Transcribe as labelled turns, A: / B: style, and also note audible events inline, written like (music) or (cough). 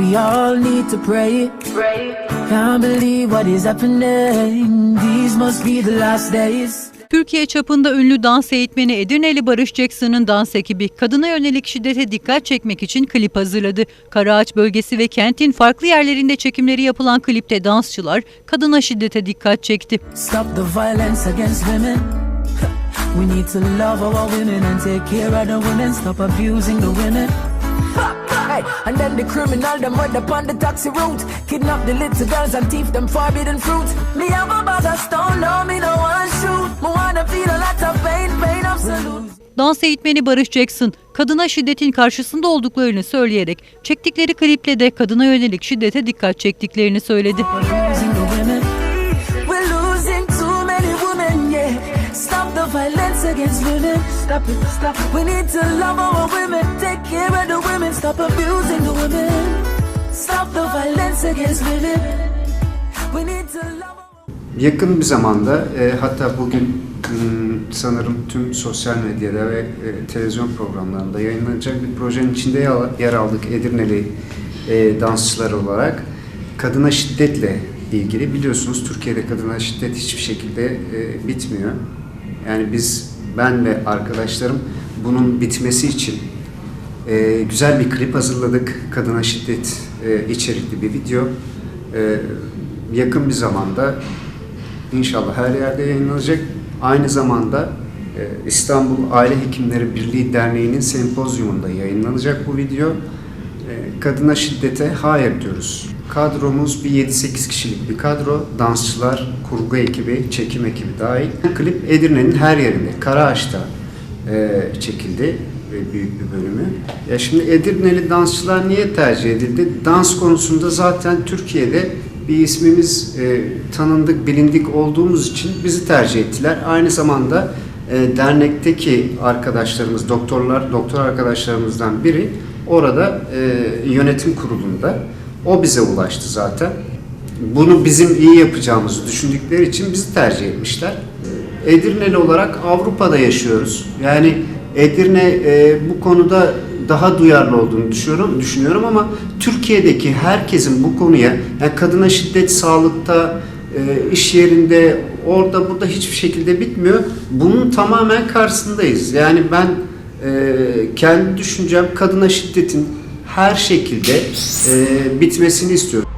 A: We all need to pray. Can't believe what is happening. These must be the last days.
B: Türkiye çapında ünlü dans eğitmeni Edirneli Barış Jackson'ın dans ekibi kadına yönelik şiddete dikkat çekmek için klip hazırladı. Karaağaç bölgesi ve kentin farklı yerlerinde çekimleri yapılan klipte dansçılar kadına şiddete dikkat çekti.
A: Stop the violence against women. (laughs) We need to love our women and take care of the women. Stop abusing the women. Hey, and then the criminal them right upon the taxi route. Kidnap the little girls and thief them forbidden fruit. Me have a bag of stone, no me no one shoot. Me wanna feel a lot of pain, pain absolute.
B: Dans eğitmeni Barış Jackson, kadına şiddetin karşısında olduklarını söyleyerek çektikleri kliple de kadına yönelik şiddete dikkat çektiklerini söyledi.
A: Abusing the against women Stop it, stop. We need to love our women. Take care of the women. Stop abusing the women. Stop the violence against women. We need to love
C: Yakın bir zamanda e, hatta bugün hmm, sanırım tüm sosyal medyada ve e, televizyon programlarında yayınlanacak bir projenin içinde yer aldık Edirneli e, dansçılar olarak. Kadına şiddetle ilgili. Biliyorsunuz Türkiye'de kadına şiddet hiçbir şekilde e, bitmiyor. Yani biz ben ve arkadaşlarım bunun bitmesi için e, güzel bir klip hazırladık. Kadına şiddet e, içerikli bir video. E, yakın bir zamanda inşallah her yerde yayınlanacak. Aynı zamanda e, İstanbul Aile Hekimleri Birliği Derneği'nin sempozyumunda yayınlanacak bu video. E, kadına şiddete hayır diyoruz. Kadromuz bir 7-8 kişilik bir kadro. Dansçılar, kurgu ekibi, çekim ekibi dahil. Klip Edirne'nin her yerinde, Karaağaç'ta e, çekildi ve büyük bir bölümü. Ya şimdi Edirneli dansçılar niye tercih edildi? Dans konusunda zaten Türkiye'de bir ismimiz e, tanındık, bilindik olduğumuz için bizi tercih ettiler. Aynı zamanda e, dernekteki arkadaşlarımız, doktorlar, doktor arkadaşlarımızdan biri orada e, yönetim kurulunda. O bize ulaştı zaten. Bunu bizim iyi yapacağımızı düşündükleri için bizi tercih etmişler. Edirneli olarak Avrupa'da yaşıyoruz. Yani Edirne e, bu konuda daha duyarlı olduğunu düşünüyorum, düşünüyorum ama Türkiye'deki herkesin bu konuya, yani kadına şiddet sağlıkta, e, iş yerinde, orada burada hiçbir şekilde bitmiyor. Bunun tamamen karşısındayız. Yani ben e, kendi düşüncem kadına şiddetin her şekilde e, bitmesini istiyorum.